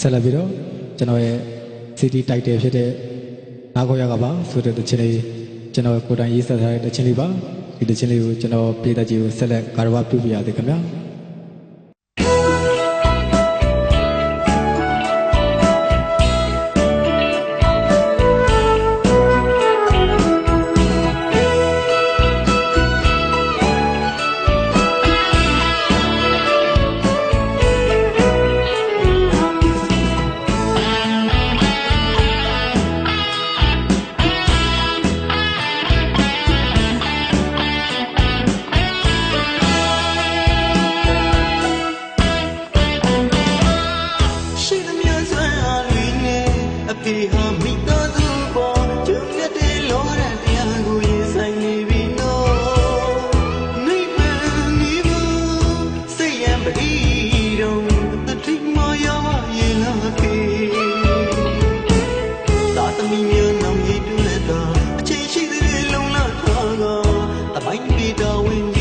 ဆက်လက်ပြီးတော့ကျွန်တော်ရဲ့ CD တိုက်တယ်ဖြစ်တဲ့နားခေါ်ရကပါဆိုတဲ့တခြင်းလေးကျွန်တော်ကိုယ်တိုင်ရေးဆက်ထားတဲ့တခြင်းလေးပါဒီတခြင်းလေးကိုကျွန်တော်ပြည်သက်ကြီးကိုဆက်လက်ကာရဝပြုပြရသေးခင်ဗျာ အဖေဟာမိသားစုပေါ်ကျုံရတဲ့လောရတရားကိုရင်ဆိုင်နေပြီနော်နိဗ္ဗာန်နိဗ္ဗာန်စိတ်ရန်ပရိတုံတတိမယောရေလာခေသာသမီများနောင်ရည်တူလက်သာအချိန်ရှိသေးတယ်လုံလထားကတပိုင်းပေတော်ဝင်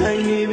ကိုရ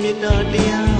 အချင်း